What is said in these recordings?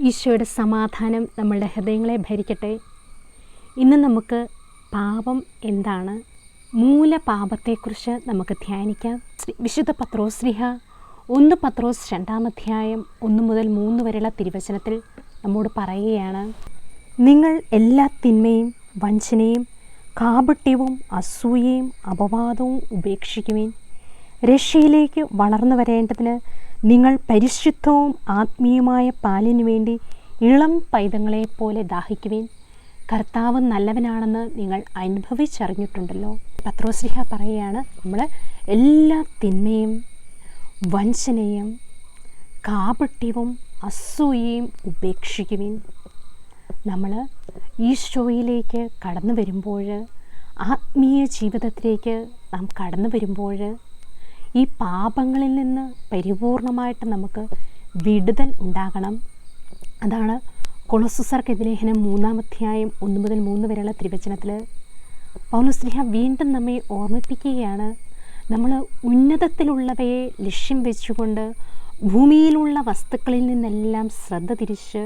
ഈശോയുടെ സമാധാനം നമ്മളുടെ ഹൃദയങ്ങളെ ഭരിക്കട്ടെ. ഇന്ന് നമുക്ക് പാപം എന്താണ്? മൂലപാപത്തെക്കുറിച്ച് നമുക്ക് ധ്യാനിക്കാം. വിശുദ്ധ പത്രോസ്ലിഹ ഒന്ന് പത്രോസ് രണ്ടാം രണ്ടാമധ്യായം ഒന്ന് മുതൽ മൂന്ന് വരെയുള്ള തിരുവചനത്തിൽ നമ്മോട് പറയുകയാണ് നിങ്ങൾ എല്ലാ തിന്മയും വഞ്ചനയും കാപട്യവും അസൂയയും അപവാദവും ഉപേക്ഷിക്കുവിൻ. രക്ഷയിലേക്ക് വളർന്നു വരേണ്ടതിന് നിങ്ങൾ പരിശുദ്ധവും ആത്മീയമായ പാലിനു വേണ്ടി ഇളം പൈതങ്ങളെ പോലെ ദാഹിക്കുവിൻ. കർത്താവ് നല്ലവനാണെന്ന് നിങ്ങൾ അനുഭവിച്ചറിഞ്ഞിട്ടുണ്ടല്ലോ. പത്രോസ്ലിഹ പറയുകയാണ് നമ്മൾ എല്ലാ തിന്മയും വഞ്ചനയും കാപട്യവും അസൂയയും ഉപേക്ഷിക്കുവിൻ. നമ്മൾ ഈശോയിലേക്ക് കടന്നു വരുമ്പോൾ ആത്മീയ ജീവിതത്തിലേക്ക് നാം കടന്നു വരുമ്പോൾ ഈ പാപങ്ങളിൽ നിന്ന് പരിപൂർണമായിട്ട് നമുക്ക് വിടുതൽ ഉണ്ടാകണം. അതാണ് കൊളസുസർക്ക് ലേഖനം മൂന്നാം അധ്യായം ഒന്ന് മുതൽ മൂന്ന് വരെയുള്ള തിരുവചനത്തിൽ പൗലസ്ലിഹ വീണ്ടും നമ്മെ ഓർമ്മിപ്പിക്കുകയാണ്. നമ്മൾ ഉന്നതത്തിലുള്ളവയെ ലക്ഷ്യം വെച്ചുകൊണ്ട് ഭൂമിയിലുള്ള വസ്തുക്കളിൽ നിന്നെല്ലാം ശ്രദ്ധ തിരിച്ച്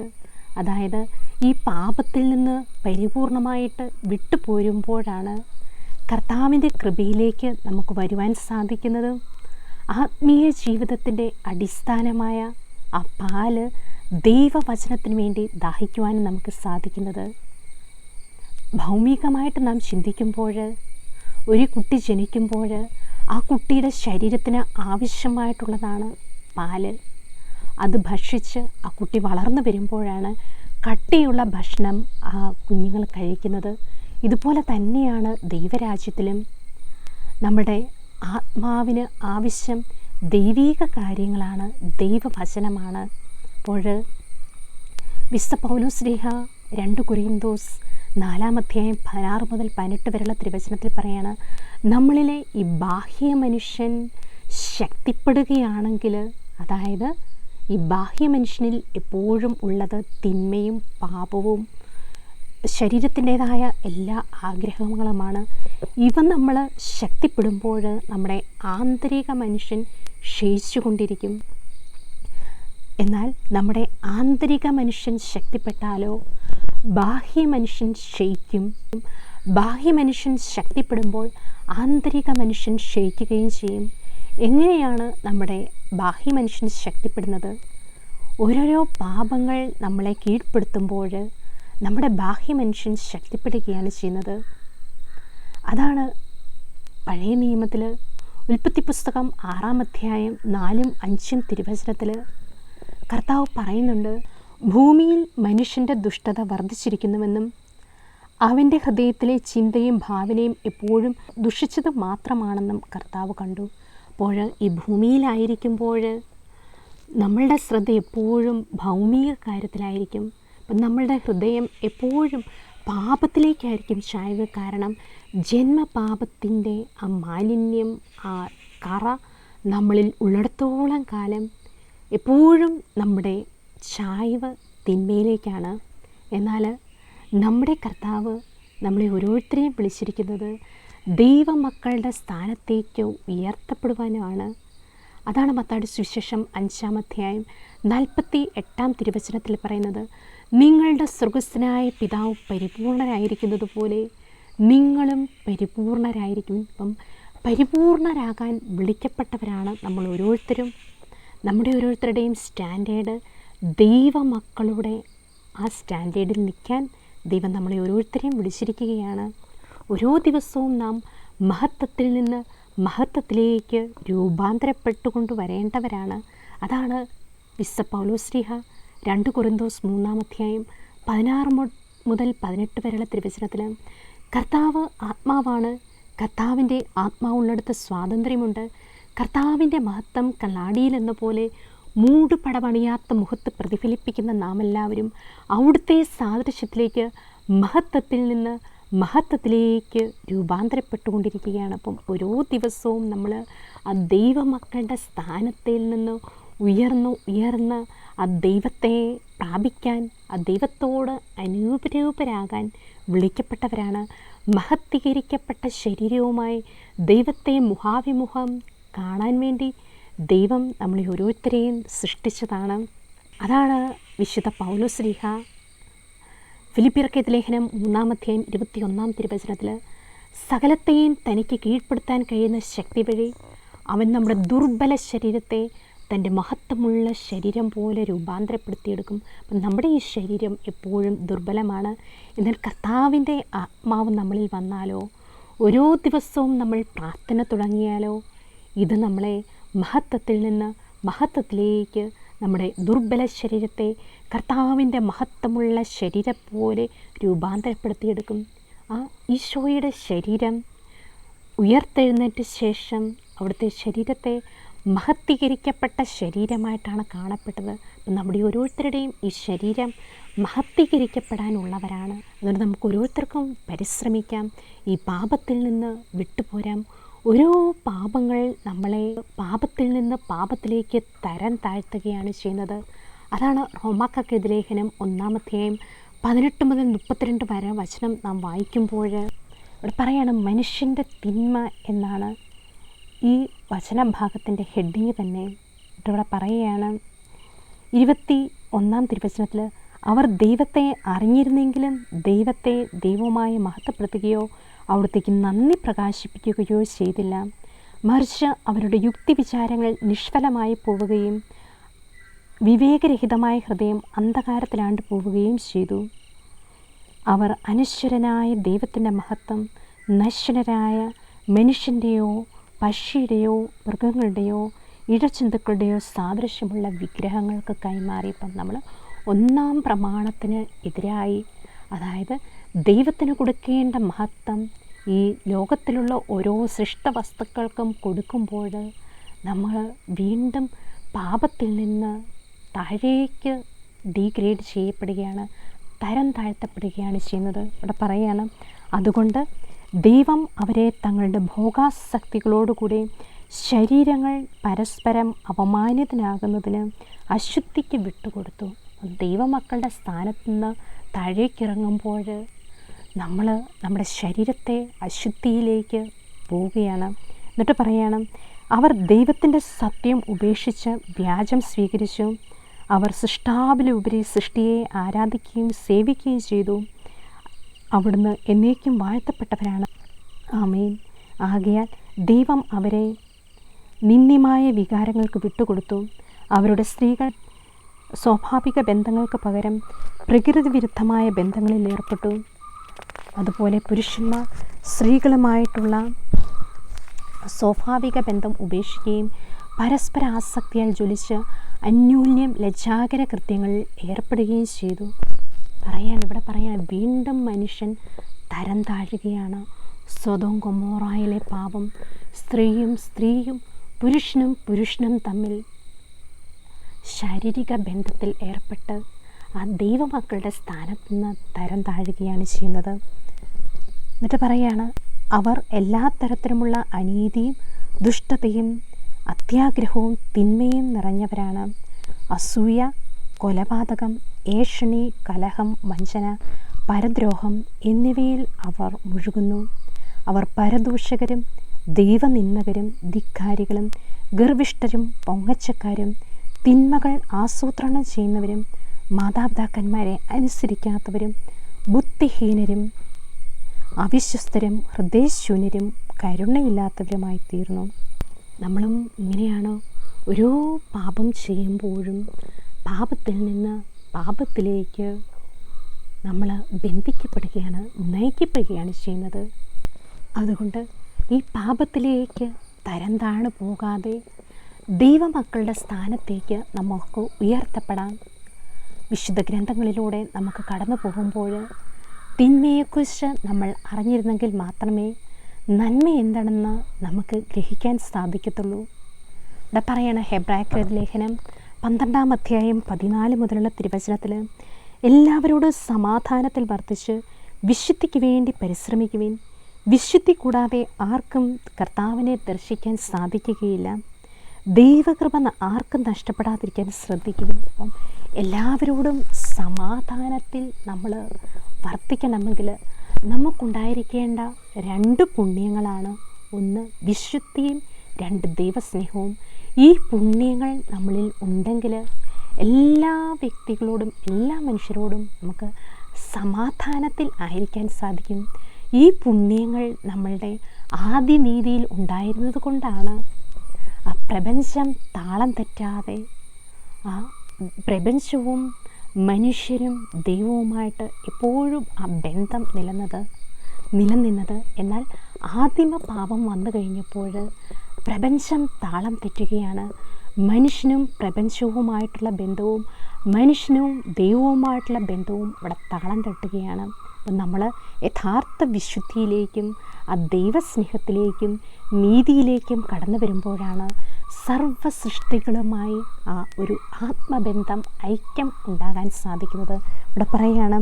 അതായത് ഈ പാപത്തിൽ നിന്ന് പരിപൂർണമായിട്ട് വിട്ടുപോരുമ്പോഴാണ് കർത്താവിന്റെ കൃപയിലേക്ക് നമുക്ക് വരുവാൻ സാധിക്കുന്നത്. ആത്മീയ ജീവിതത്തിന്റെ അടിസ്ഥാനമായ ആ പാൽ ദൈവവചനത്തിന് വേണ്ടി ദാഹിക്കുവാനും നമുക്ക് സാധിക്കുന്നത്. ഭൗമികമായിട്ട് നാം ചിന്തിക്കുമ്പോൾ ഒരു കുട്ടി ജനിക്കുമ്പോൾ ആ കുട്ടിയുടെ ശരീരത്തിന് ആവശ്യമായിട്ടുള്ളതാണ് പാൽ. അത് ഭക്ഷിച്ച് ആ കുട്ടി വളർന്നു വരുമ്പോഴാണ് കട്ടിയുള്ള ഭക്ഷണം ആ കുഞ്ഞുങ്ങൾ കഴിക്കുന്നത്. ഇതുപോലെ തന്നെയാണ് ദൈവരാജ്യത്തിലും നമ്മുടെ ആത്മാവിന് ആവശ്യം ദൈവീക കാര്യങ്ങളാണ് ദൈവവചനമാണ്. അപ്പോൾ വിശുദ്ധ പൗലോസ്ലേഹ രണ്ട് കുറിയന്തോസ് നാലാം അധ്യായം പതിനാറ് മുതൽ പതിനെട്ട് വരെയുള്ള ത്രിവചനത്തിൽ പറയാണ് നമ്മളിലെ ഈ ബാഹ്യ മനുഷ്യൻ ശക്തിപ്പെടുകയാണെങ്കിൽ അതായത് ഈ ബാഹ്യ മനുഷ്യനിൽ എപ്പോഴും ഉള്ളത് തിന്മയും പാപവും ശരീരത്തിന്റെതായ എല്ലാ ആഗ്രഹങ്ങളുമാണ്. ഇവ നമ്മൾ ശക്തിപ്പെടുമ്പോൾ നമ്മുടെ ആന്തരിക മനുഷ്യൻ ക്ഷയിച്ചുകൊണ്ടിരിക്കും. എന്നാൽ നമ്മുടെ ആന്തരിക മനുഷ്യൻ ശക്തിപ്പെട്ടാലോ? ബാഹ്യ മനുഷ്യൻ ക്ഷയിക്കും. ബാഹ്യ മനുഷ്യൻ ശക്തിപ്പെടുമ്പോൾ ആന്തരിക മനുഷ്യൻ ക്ഷയിക്കുകയും ചെയ്യും. എങ്ങനെയാണ് നമ്മുടെ ബാഹ്യ മനുഷ്യൻ ശക്തിപ്പെടുന്നത്? ഓരോരോ പാപങ്ങൾ നമ്മളെ കീഴ്പ്പെടുത്തുമ്പോൾ നമ്മുടെ ബാഹ്യ മനുഷ്യൻ ശക്തിപ്പെടുകയാണ് ചെയ്യുന്നത്. അതാണ് പഴയ നിയമത്തിൽ ഉൽപ്പത്തി പുസ്തകം ആറാം അധ്യായം നാലും അഞ്ചും തിരുവചനത്തിൽ കർത്താവ് പറയുന്നുണ്ട് ഭൂമിയിൽ മനുഷ്യന്റെ ദുഷ്ടത വർദ്ധിച്ചിരിക്കുന്നുവെന്നും അവന്റെ ഹൃദയത്തിലെ ചിന്തയും ഭാവനയും എപ്പോഴും ദുഷിച്ചത് മാത്രമാണെന്നും കർത്താവ് കണ്ടു. അപ്പോൾ ഈ ഭൂമിയിലായിരിക്കുമ്പോൾ നമ്മളുടെ ശ്രദ്ധ എപ്പോഴും ഭൗമിക കാര്യത്തിലായിരിക്കും. അപ്പം നമ്മളുടെ ഹൃദയം എപ്പോഴും പാപത്തിലേക്കായിരിക്കും ചായവ് കാരണം ജന്മപാപത്തിന്റെ ആ മാലിന്യം ആ കറ നമ്മളിൽ ഉള്ളിടത്തോളം കാലം എപ്പോഴും നമ്മുടെ ചായ്വ് തിന്മയിലേക്കാണ്. എന്നാൽ നമ്മുടെ കർത്താവ് നമ്മളെ ഓരോരുത്തരെയും വിളിച്ചിരിക്കുന്നത് ദൈവമക്കളുടെ സ്ഥാനത്തേക്ക് ഉയർത്തപ്പെടുവാനുമാണ് അതാണ് മത്താടി സുവിശേഷം അഞ്ചാം അധ്യായം നാൽപ്പത്തി എട്ടാം തിരുവചനത്തിൽ പറയുന്നത്. നിങ്ങളുടെ സൃഗസ്ഥനായ പിതാവ് പരിപൂർണരായിരിക്കുന്നത് പോലെ നിങ്ങളും പരിപൂർണരായിരിക്കും. ഇപ്പം പരിപൂർണരാകാൻ വിളിക്കപ്പെട്ടവരാണ് നമ്മൾ ഓരോരുത്തരും. നമ്മുടെ ഓരോരുത്തരുടെയും സ്റ്റാൻഡേർഡ് ദൈവമക്കളുടെ ആ സ്റ്റാൻഡേർഡിൽ നിൽക്കാൻ ദൈവം നമ്മളെ ഓരോരുത്തരെയും വിളിച്ചിരിക്കുകയാണ്. ഓരോ ദിവസവും നാം മഹത്വത്തിൽ നിന്ന് മഹത്വത്തിലേക്ക് രൂപാന്തരപ്പെട്ടുകൊണ്ട് വരേണ്ടവരാണ്. അതാണ് വിസ്സ പൗലോശ്രീഹ രണ്ട് കുറിന്തോസ് മൂന്നാം അധ്യായം പതിനാറ് മുതൽ പതിനെട്ട് വരെയുള്ള തിരുവചനത്തിൽ കർത്താവ് ആത്മാവാണ് കർത്താവിന്റെ ആത്മാവുള്ളിടത്ത് സ്വാതന്ത്ര്യമുണ്ട് കർത്താവിന്റെ മഹത്വം കണ്ണാടിയിലെന്ന പോലെ മൂടുപടമണിയാത്ത മുഖത്ത് പ്രതിഫലിപ്പിക്കുന്ന നാം എല്ലാവരും അവിടുത്തെ സാദൃശ്യത്തിലേക്ക് മഹത്വത്തിൽ നിന്ന് മഹത്വത്തിലേക്ക് രൂപാന്തരപ്പെട്ടുകൊണ്ടിരിക്കുകയാണ്. അപ്പം ഓരോ ദിവസവും നമ്മൾ ആ ദൈവമക്കളുടെ സ്ഥാനത്തിൽ നിന്ന് ഉയർന്നു ഉയർന്ന് ആ ദൈവത്തെ പ്രാപിക്കാൻ ആ ദൈവത്തോട് അനൂപരൂപരാകാൻ വിളിക്കപ്പെട്ടവരാണ്. മഹത്വീകരിക്കപ്പെട്ട ശരീരവുമായി ദൈവത്തെ മുഖാഭിമുഖം കാണാൻ വേണ്ടി ദൈവം നമ്മളെ ഓരോരുത്തരെയും സൃഷ്ടിച്ചതാണ്. അതാണ് വിശുദ്ധ പൗലോസ്ലീഹ ഫിലിപ്പിയർക്കേത് ലേഖനം മൂന്നാമധ്യായം ഇരുപത്തിയൊന്നാം തിരുവചനത്തിൽ സകലത്തെയും തനിക്ക് കീഴ്പ്പെടുത്താൻ കഴിയുന്ന ശക്തി വഴി അവൻ നമ്മുടെ ദുർബല ശരീരത്തെ തന്റെ മഹത്വമുള്ള ശരീരം പോലെ രൂപാന്തരപ്പെടുത്തിയെടുക്കും. അപ്പം നമ്മുടെ ഈ ശരീരം എപ്പോഴും ദുർബലമാണ്. എന്നാൽ കർത്താവിന്റെ ആത്മാവ് നമ്മളിൽ വന്നാലോ? ഓരോ ദിവസവും നമ്മൾ പ്രാർത്ഥന തുടങ്ങിയാലോ? ഇത് നമ്മളെ മഹത്വത്തിൽ നിന്ന് മഹത്വത്തിലേക്ക് നമ്മുടെ ദുർബല ശരീരത്തെ കർത്താവിന്റെ മഹത്വമുള്ള ശരീരം പോലെ രൂപാന്തരപ്പെടുത്തിയെടുക്കും. ആ ഈശോയുടെ ശരീരം ഉയർത്തെഴുന്നേറ്റ ശേഷം അവിടുത്തെ ശരീരത്തെ മഹത്വീകരിക്കപ്പെട്ട ശരീരമായിട്ടാണ് കാണപ്പെട്ടത്. നമ്മുടെ ഓരോരുത്തരുടെയും ഈ ശരീരം മഹത്വീകരിക്കപ്പെടാനുള്ളവരാണ് അതുകൊണ്ട് നമുക്ക് ഓരോരുത്തർക്കും പരിശ്രമിക്കാം. ഈ പാപത്തിൽ നിന്ന് വിട്ടുപോരാം. ഓരോ പാപങ്ങൾ നമ്മളെ പാപത്തിൽ നിന്ന് പാപത്തിലേക്ക് തരം താഴ്ത്തുകയാണ് ചെയ്യുന്നത്. അതാണ് റോമാക്കക്കെതിരെ ലേഖനം ഒന്നാമത്തെയും പതിനെട്ട് മുതൽ മുപ്പത്തിരണ്ട് വരെ വചനം നാം വായിക്കുമ്പോൾ ഇവിടെ പറയാണ് മനുഷ്യന്റെ തിന്മ എന്നാണ്. ഈ വചനഭാഗത്തിന്റെ ഹെഡിങ് തന്നെ ഇവിടെ പറയുകയാണ്. ഇരുപത്തി ഒന്നാം തിരുവചനത്തിൽ അവർ ദൈവത്തെ അറിഞ്ഞിരുന്നെങ്കിലും ദൈവത്തെ ദൈവമായി മഹത്വപ്പെടുത്തുകയോ അവിടത്തേക്ക് നന്ദി പ്രകാശിപ്പിക്കുകയോ ചെയ്തില്ല. മറിച്ച് അവരുടെ യുക്തി വിചാരങ്ങൾ നിഷ്ഫലമായി പോവുകയും വിവേകരഹിതമായ ഹൃദയം അന്ധകാരത്തിലാണ്ട് പോവുകയും ചെയ്തു. അവർ അനശ്വരനായ ദൈവത്തിന്റെ മഹത്വം നശ്വരനായ മനുഷ്യന്റെയോ പക്ഷിയുടെയോ മൃഗങ്ങളുടെയോ ഇഴജന്തുക്കളുടെയോ സാദൃശ്യമുള്ള വിഗ്രഹങ്ങൾക്ക് കൈമാറിയപ്പം നമ്മൾ ഒന്നാം പ്രമാണത്തിന് എതിരായി. അതായത് ദൈവത്തിന് കൊടുക്കേണ്ട മഹത്വം ഈ ലോകത്തിലുള്ള ഓരോ സൃഷ്ട വസ്തുക്കൾക്കും കൊടുക്കുമ്പോൾ നമ്മൾ വീണ്ടും പാപത്തിൽ നിന്ന് താഴേക്ക് ഡീഗ്രേഡ് ചെയ്യപ്പെടുകയാണ് തരം താഴ്ത്തപ്പെടുകയാണ് ചെയ്യുന്നത്. ഇവിടെ പറയുകയാണ് അതുകൊണ്ട് ദൈവം അവരെ തങ്ങളുടെ ഭോഗാസക്തികളോടുകൂടി ശരീരങ്ങൾ പരസ്പരം അപമാനിതനാകുന്നതിന് അശുദ്ധിക്ക് വിട്ടുകൊടുത്തു. ദൈവമക്കളുടെ സ്ഥാനത്ത് നിന്ന് താഴേക്കിറങ്ങുമ്പോൾ നമ്മൾ നമ്മുടെ ശരീരത്തെ അശുദ്ധിയിലേക്ക് പോവുകയാണ്. എന്നിട്ട് പറയാണ് അവർ ദൈവത്തിന്റെ സത്യം ഉപേക്ഷിച്ച് വ്യാജം സ്വീകരിച്ചു. അവർ സൃഷ്ടാവിലുപരി സൃഷ്ടിയെ ആരാധിക്കുകയും സേവിക്കുകയും ചെയ്തു. അവിടുന്ന് എന്നേക്കും വാഴ്ത്തപ്പെട്ടവരാണ്. ആമേൻ. ആകയാൽ ദൈവം അവരെ നിന്ദ്യമായ വികാരങ്ങൾക്ക് വിട്ടുകൊടുത്തു. അവരുടെ സ്ത്രീകൾ സ്വാഭാവിക ബന്ധങ്ങൾക്ക് പകരം പ്രകൃതി വിരുദ്ധമായ ബന്ധങ്ങളിൽ ഏർപ്പെട്ടു. അതുപോലെ പുരുഷന്മാർ സ്ത്രീകളുമായിട്ടുള്ള സ്വാഭാവിക ബന്ധം ഉപേക്ഷിക്കുകയും പരസ്പര ആസക്തിയാൽ ജ്വലിച്ച് അന്യോന്യം ലജ്ജാകര കൃത്യങ്ങളിൽ ഏർപ്പെടുകയും ചെയ്തു. പറയാൻ ഇവിടെ പറയാൻ വീണ്ടും മനുഷ്യൻ തരം താഴുകയാണ്. സ്വതം കൊമോറായിലെ പാപം സ്ത്രീയും സ്ത്രീയും പുരുഷനും പുരുഷനും തമ്മിൽ ശാരീരിക ബന്ധത്തിൽ ഏർപ്പെട്ട് ആ ദൈവമക്കളുടെ സ്ഥാനത്ത് നിന്ന് തരം താഴുകയാണ് ചെയ്യുന്നത്. എന്നിട്ട് പറയാണ് അവർ എല്ലാ തരത്തിലുമുള്ള അനീതിയും ദുഷ്ടതയും അത്യാഗ്രഹവും തിന്മയും നിറഞ്ഞവരാണ്. അസൂയ കൊലപാതകം ഏഷണി കലഹം വഞ്ചന പരദ്രോഹം എന്നിവയിൽ അവർ മുഴുകുന്നു. അവർ പരദൂഷകരും ദൈവനിന്ദകരും ധിക്കാരികളും ഗർവിഷ്ഠരും പൊങ്ങച്ചക്കാരും തിന്മകൾ ആസൂത്രണം ചെയ്യുന്നവരും മാതാപിതാക്കന്മാരെ അനുസരിക്കാത്തവരും ബുദ്ധിഹീനരും അവിശ്വസ്തരും ഹൃദയശൂന്യരും കരുണയില്ലാത്തവരുമായി തീർന്നു. നമ്മളും ഇങ്ങനെയാണ്? ഓരോ പാപം ചെയ്യുമ്പോഴും പാപത്തിൽ നിന്ന് പാപത്തിലേക്ക് നമ്മൾ ബന്ധിക്കപ്പെടുകയാണ് നയിക്കപ്പെടുകയാണ് ചെയ്യുന്നത്. അതുകൊണ്ട് ഈ പാപത്തിലേക്ക് തരം താണു പോകാതെ ദൈവമക്കളുടെ സ്ഥാനത്തേക്ക് നമുക്ക് ഉയർത്തപ്പെടാം വിശുദ്ധ ഗ്രന്ഥങ്ങളിലൂടെ നമുക്ക് കടന്നു പോകുമ്പോൾ തിന്മയെക്കുറിച്ച് നമ്മൾ അറിഞ്ഞിരുന്നെങ്കിൽ മാത്രമേ നന്മ എന്താണെന്ന് നമുക്ക് ഗ്രഹിക്കാൻ സാധിക്കത്തുള്ളൂ. ഇവിടെ പറയണ ഹെബ്രായക്ര ലേഖനം പന്ത്രണ്ടാം അധ്യായം പതിനാല് മുതലുള്ള തിരുവചനത്തിൽ എല്ലാവരോടും സമാധാനത്തിൽ വർദ്ധിച്ച് വിശുദ്ധിക്ക് വേണ്ടി പരിശ്രമിക്കുവിൻ. വിശുദ്ധി കൂടാതെ ആർക്കും കർത്താവിനെ ദർശിക്കാൻ സാധിക്കുകയില്ല. ദൈവകൃപ ആർക്കും നഷ്ടപ്പെടാതിരിക്കാൻ ശ്രദ്ധിക്കുവിൻ. അപ്പം എല്ലാവരോടും സമാധാനത്തിൽ നമ്മൾ വർദ്ധിക്കണമെങ്കിൽ നമുക്കുണ്ടായിരിക്കേണ്ട രണ്ട് പുണ്യങ്ങളാണ്. ഒന്ന് വിശുദ്ധിയും രണ്ട് ദൈവസ്നേഹവും ഈ പുണ്യങ്ങൾ നമ്മളിൽ ഉണ്ടെങ്കിൽ എല്ലാ വ്യക്തികളോടും എല്ലാ മനുഷ്യരോടും നമുക്ക് സമാധാനത്തിൽ ആയിരിക്കാൻ സാധിക്കും. ഈ പുണ്യങ്ങൾ നമ്മളുടെ ആദ്യ നീതിയിൽ ഉണ്ടായിരുന്നത് കൊണ്ടാണ്. ആ പ്രപഞ്ചം താളം തെറ്റാതെ ആ പ്രപഞ്ചവും മനുഷ്യരും ദൈവവുമായിട്ട് എപ്പോഴും ആ ബന്ധം നിലന്നത് നിലനിന്നത്. എന്നാൽ ആദിമ പാപം വന്നു കഴിഞ്ഞപ്പോൾ പ്രപഞ്ചം താളം തെറ്റുകയാണ്. മനുഷ്യനും പ്രപഞ്ചവുമായിട്ടുള്ള ബന്ധവും മനുഷ്യനും ദൈവവുമായിട്ടുള്ള ബന്ധവും ഇവിടെ താളം തട്ടുകയാണ്. അപ്പം നമ്മൾ യഥാർത്ഥ വിശുദ്ധിയിലേക്കും ആ ദൈവസ്നേഹത്തിലേക്കും നീതിയിലേക്കും കടന്നു വരുമ്പോഴാണ് സർവ സൃഷ്ടികളുമായി ആ ഒരു ആത്മബന്ധം ഐക്യം ഉണ്ടാകാൻ സാധിക്കുന്നത്. ഇവിടെ പറയുകയാണ്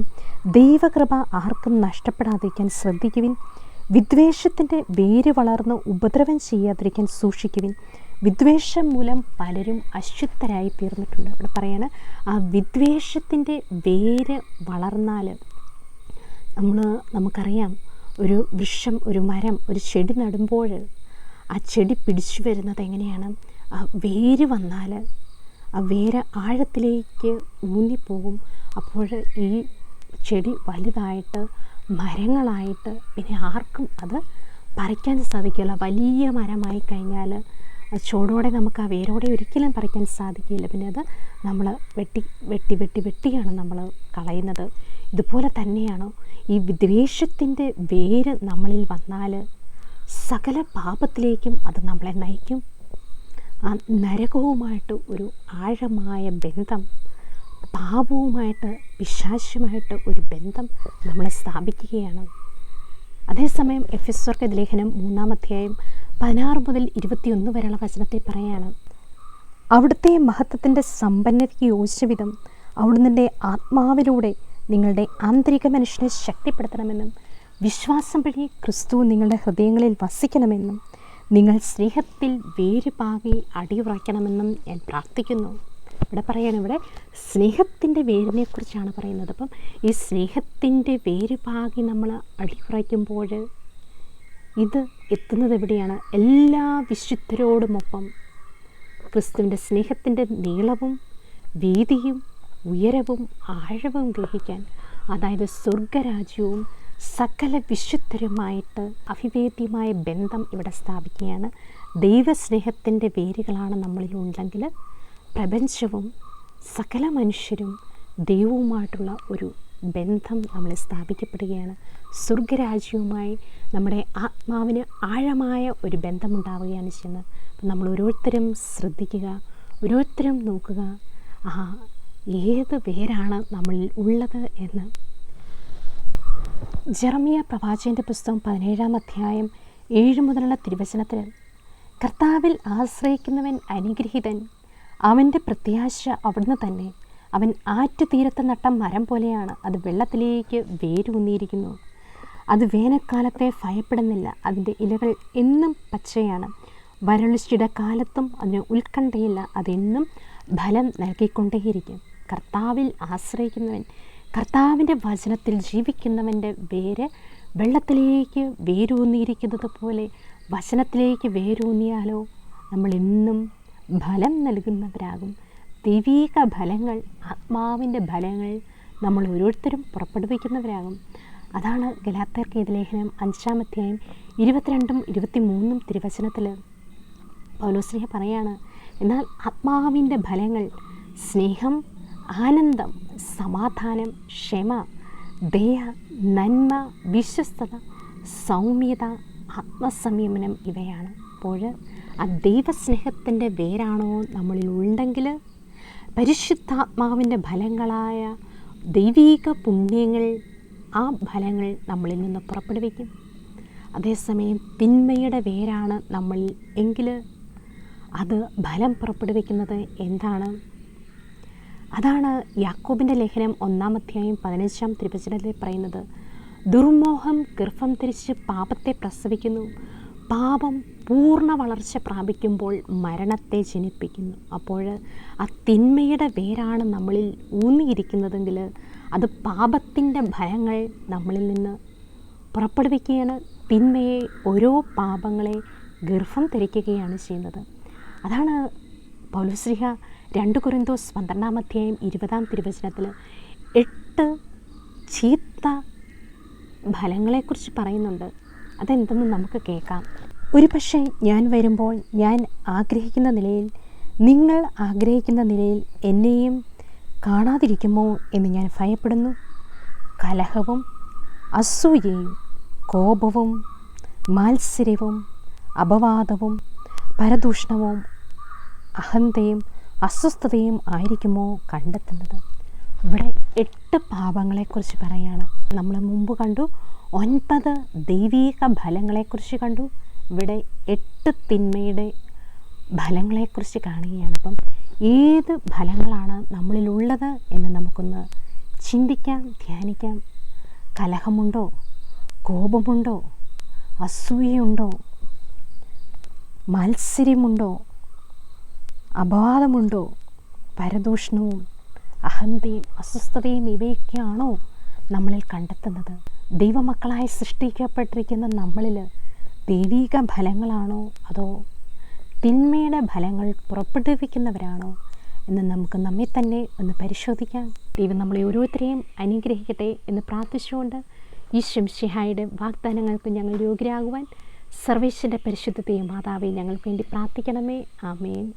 ദൈവകൃപ ആർക്കും നഷ്ടപ്പെടാതിരിക്കാൻ ശ്രദ്ധിക്കുവിൻ. വിദ്വേഷത്തിന്റെ വേര് വളർന്ന് ഉപദ്രവം ചെയ്യാതിരിക്കാൻ സൂക്ഷിക്കുവിൻ. വിദ്വേഷം മൂലം പലരും അശുദ്ധരായി തീർന്നിട്ടുണ്ട്. ഇവിടെ പറയാണ് ആ വിദ്വേഷത്തിന്റെ വേര് വളർന്നാൽ നമ്മൾ നമുക്കറിയാം ഒരു വൃക്ഷം ഒരു മരം ഒരു ചെടി നടുമ്പോൾ ആ ചെടി പിടിച്ചു വരുന്നത് എങ്ങനെയാണ്? ആ വേര് വന്നാൽ ആ വേര് ആഴത്തിലേക്ക് ഊന്നിപ്പോകും. അപ്പോൾ ഈ ചെടി വലുതായിട്ട് മരങ്ങളായിട്ട് പിന്നെ ആർക്കും അത് പറിക്കാൻ സാധിക്കില്ല. വലിയ മരമായി കഴിഞ്ഞാൽ ചൂടോടെ നമുക്ക് ആ വേരോടെ ഒരിക്കലും പറിക്കാൻ സാധിക്കില്ല. പിന്നെ അത് നമ്മൾ വെട്ടി വെട്ടി വെട്ടി വെട്ടിയാണ് നമ്മൾ കളയുന്നത്. ഇതുപോലെ തന്നെയാണ്? ഈ വിദ്വേഷത്തിന്റെ വേര് നമ്മളിൽ വന്നാൽ സകല പാപത്തിലേക്കും അത് നമ്മളെ നയിക്കും. ആ നരകവുമായിട്ട് ഒരു ആഴമായ ബന്ധം പാപവുമായിട്ട് പിശാശുമായിട്ട് ഒരു ബന്ധം നമ്മളെ സ്ഥാപിക്കുകയാണ്. അതേസമയം എഫ് എസ് വർഗ ലേഖനം മൂന്നാം അധ്യായം പതിനാറ് മുതൽ ഇരുപത്തിയൊന്ന് വരെയുള്ള വചനത്തിൽ പറയാണ് അവിടുത്തെ മഹത്വത്തിന്റെ സമ്പന്നതയ്ക്ക് യോജിച്ച വിധം അവിടുന്ന് ആത്മാവിലൂടെ നിങ്ങളുടെ ആന്തരിക മനുഷ്യനെ ശക്തിപ്പെടുത്തണമെന്നും വിശ്വാസം വഴി ക്രിസ്തു നിങ്ങളുടെ ഹൃദയങ്ങളിൽ വസിക്കണമെന്നും നിങ്ങൾ സ്നേഹത്തിൽ വേരുപാകി അടിയുറയ്ക്കണമെന്നും ഞാൻ പ്രാർത്ഥിക്കുന്നു. ഇവിടെ പറയാണ് ഇവിടെ സ്നേഹത്തിന്റെ വേരിനെക്കുറിച്ചാണ് പറയുന്നത്. അപ്പം ഈ സ്നേഹത്തിന്റെ വേര് പാകി നമ്മൾ അടിയുറയ്ക്കുമ്പോൾ ഇത് എത്തുന്നത് എവിടെയാണ്? എല്ലാ വിശുദ്ധരോടുമൊപ്പം ക്രിസ്തുവിന്റെ സ്നേഹത്തിന്റെ നീളവും വീതിയും ഉയരവും ആഴവും ഗ്രഹിക്കാൻ അതായത് സ്വർഗരാജ്യവും സകല വിശുദ്ധരുമായിട്ട് അഭിവേദ്യമായ ബന്ധം ഇവിടെ സ്ഥാപിക്കുകയാണ്. ദൈവസ്നേഹത്തിന്റെ വേരുകളാണ് നമ്മളിലുണ്ടെങ്കിൽ പ്രപഞ്ചവും സകല മനുഷ്യരും ദൈവവുമായിട്ടുള്ള ഒരു ബന്ധം നമ്മൾ സ്ഥാപിക്കപ്പെടുകയാണ്. സ്വർഗരാജ്യവുമായി നമ്മുടെ ആത്മാവിന് ആഴമായ ഒരു ബന്ധമുണ്ടാവുകയാണ് ചെയ്യുന്നത്. അപ്പം നമ്മൾ ഓരോരുത്തരും ശ്രദ്ധിക്കുക ഓരോരുത്തരും നോക്കുക ആ ഏത് പേരാണ് നമ്മളിൽ ഉള്ളത് എന്ന്. ജെറമിയ പ്രവാചകന്റെ പുസ്തകം പതിനേഴാം അധ്യായം ഏഴ് മുതലുള്ള തിരുവചനത്തിൽ കർത്താവിൽ ആശ്രയിക്കുന്നവൻ അനുഗ്രഹീതൻ അവന്റെ പ്രത്യാശ അവിടുന്ന് തന്നെ. അവൻ ആറ്റുതീരത്ത് നട്ട മരം പോലെയാണ്. അത് വെള്ളത്തിലേക്ക് വേരൂന്നിയിരിക്കുന്നു. അത് വേനൽക്കാലത്തെ ഭയപ്പെടുന്നില്ല. അതിന്റെ ഇലകൾ എന്നും പച്ചയാണ്. വരൾച്ചയുടെ കാലത്തും അതിന് ഉത്കണ്ഠയില്ല. അതെന്നും ഫലം നൽകിക്കൊണ്ടേയിരിക്കും. കർത്താവിൽ ആശ്രയിക്കുന്നവൻ കർത്താവിന്റെ വചനത്തിൽ ജീവിക്കുന്നവന്റെ വേര് വെള്ളത്തിലേക്ക് വേരൂന്നിയിരിക്കുന്നത് പോലെ വചനത്തിലേക്ക് വേരൂന്നിയാലോ? നമ്മൾ എന്നും ഫലം നൽകുന്നവരാകും. ദൈവീക ഫലങ്ങൾ ആത്മാവിന്റെ ഫലങ്ങൾ നമ്മൾ ഓരോരുത്തരും പുറപ്പെടുവിക്കുന്നവരാകും. അതാണ് ഗലാത്തർക്ക് ഇത് ലേഖനം അധ്യായം ഇരുപത്തിരണ്ടും ഇരുപത്തിമൂന്നും തിരുവചനത്തിൽ പൗലോസ്നേഹ പറയാണ് എന്നാൽ ആത്മാവിന്റെ ഫലങ്ങൾ സ്നേഹം ആനന്ദം സമാധാനം ക്ഷമ ദയ നന്മ വിശ്വസ്തത സൗമ്യത ആത്മസംയമനം ഇവയാണ്. അപ്പോൾ ആ ദൈവസ്നേഹത്തിന്റെ വേരാണോ നമ്മളിൽ ഉണ്ടെങ്കിൽ പരിശുദ്ധാത്മാവിന്റെ ഫലങ്ങളായ ദൈവീക പുണ്യങ്ങൾ ആ ഫലങ്ങൾ നമ്മളിൽ നിന്ന് പുറപ്പെടുവിക്കും. അതേസമയം തിന്മയുടെ വേരാണ് നമ്മളിൽ എങ്കിൽ അത് ഫലം പുറപ്പെടുവിക്കുന്നത് എന്താണ്? അതാണ് യാക്കോബിന്റെ ലേഖനം ഒന്നാമധ്യായം പതിനഞ്ചാം തിരുവചനത്തിൽ പറയുന്നത് ദുർമോഹം ഗർഭം ധരിച്ച് പാപത്തെ പ്രസവിക്കുന്നു. പാപം പൂർണ വളർച്ച പ്രാപിക്കുമ്പോൾ മരണത്തെ ജനിപ്പിക്കുന്നു. അപ്പോൾ ആ തിന്മയുടെ വേരാണ് നമ്മളിൽ ഊന്നിയിരിക്കുന്നതെങ്കിൽ അത് പാപത്തിന്റെ ഭയങ്ങൾ നമ്മളിൽ നിന്ന് പുറപ്പെടുവിക്കുകയാണ്. തിന്മയെ ഓരോ പാപങ്ങളെ ഗർഭം ധരിക്കുകയാണ് ചെയ്യുന്നത്. അതാണ് പൗലശ്രീഹ രണ്ട് കുറിന്തോസ് പന്ത്രണ്ടാം അധ്യായം ഇരുപതാം തിരുവചനത്തിൽ എട്ട് ചീത്ത ഫലങ്ങളെക്കുറിച്ച് പറയുന്നുണ്ട്. അതെന്തെന്ന് നമുക്ക് കേൾക്കാം. ഒരു പക്ഷേ ഞാൻ വരുമ്പോൾ ഞാൻ ആഗ്രഹിക്കുന്ന നിലയിൽ നിങ്ങൾ ആഗ്രഹിക്കുന്ന നിലയിൽ എന്നെയും കാണാതിരിക്കുമോ എന്ന് ഞാൻ ഭയപ്പെടുന്നു. കലഹവും അസൂയയും കോപവും മാത്സര്യവും അപവാദവും പരദൂഷണവും അഹന്തയും അസ്വസ്ഥതയും ആയിരിക്കുമോ കണ്ടെത്തുന്നത്? ഇവിടെ എട്ട് പാപങ്ങളെക്കുറിച്ച് പറയാണ്. നമ്മൾ മുമ്പ് കണ്ടു ഒൻപത് ദൈവീക ഫലങ്ങളെക്കുറിച്ച് കണ്ടു. ഇവിടെ എട്ട് തിന്മയുടെ ഫലങ്ങളെക്കുറിച്ച് കാണുകയാണ്. അപ്പം ഏത് ഫലങ്ങളാണ് നമ്മളിലുള്ളത് എന്ന് നമുക്കൊന്ന് ചിന്തിക്കാം ധ്യാനിക്കാം. കലഹമുണ്ടോ? കോപമുണ്ടോ? അസൂയയുണ്ടോ? മത്സര്യമുണ്ടോ? അപവാദമുണ്ടോ? പരദൂഷണവും അഹന്തയും അസ്വസ്ഥതയും ഇവയൊക്കെയാണോ നമ്മളിൽ കണ്ടെത്തുന്നത്? ദൈവമക്കളായി സൃഷ്ടിക്കപ്പെട്ടിരിക്കുന്ന നമ്മളിൽ ദൈവീക ഫലങ്ങളാണോ? അതോ തിന്മയുടെ ഫലങ്ങൾ പുറപ്പെടുവിക്കുന്നവരാണോ? എന്ന് നമുക്ക് നമ്മെ തന്നെ ഒന്ന് പരിശോധിക്കാം. ദൈവം നമ്മളെ ഓരോരുത്തരെയും അനുഗ്രഹിക്കട്ടെ എന്ന് പ്രാർത്ഥിച്ചുകൊണ്ട് ഈ ശംഷിഹായുടെ വാഗ്ദാനങ്ങൾക്ക് ഞങ്ങൾ യോഗ്യരാകുവാൻ സർവേശ്വരന്റെ പരിശുദ്ധത്തെയും മാതാവെ ഞങ്ങൾക്ക് വേണ്ടി പ്രാർത്ഥിക്കണമേ. ആമേൻ.